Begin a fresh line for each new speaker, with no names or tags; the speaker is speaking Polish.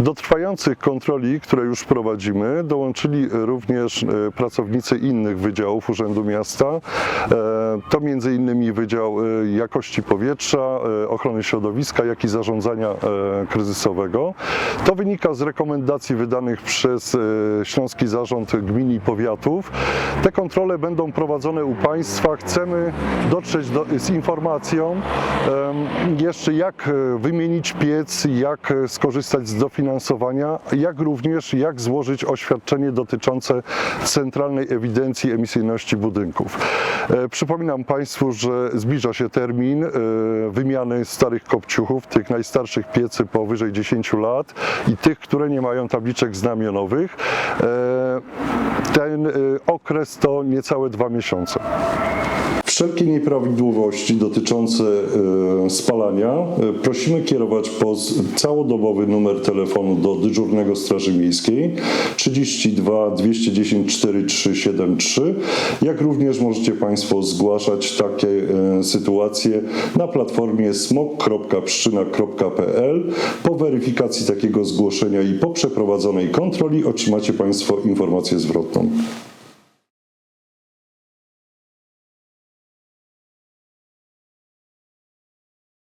Do trwających kontroli, które już prowadzimy, dołączyli również e, pracownicy innych wydziałów Urzędu Miasta. E, To innymi Wydział e, Jakości Powietrza, Ochrony Środowiska, jak i Zarządzania Kryzysowego. To wynika z rekomendacji wydanych przez Śląski Zarząd Gmin i Powiatów. Te kontrole będą prowadzone u Państwa. Chcemy dotrzeć do, z informacją jeszcze jak wymienić piec, jak skorzystać z dofinansowania, jak również jak złożyć oświadczenie dotyczące Centralnej Ewidencji Emisyjności Budynków. E, Przypominam Państwu, że zbliża się termin e, wymiany starych kopciuchów, tych najstarszych piecy powyżej 10 lat i tych, które nie mają tabliczek znamionowych. E, Ten okres to niecałe dwa miesiące. Wszelkie nieprawidłowości dotyczące e, spalania e, prosimy kierować po całodobowy numer telefonu do dyżurnego Straży Miejskiej 32 210 4373, jak również możecie Państwo zgłaszać takie e, sytuacje na platformie smog.pszczyna.pl. Po weryfikacji takiego zgłoszenia i po przeprowadzonej kontroli otrzymacie Państwo informację zwrotną.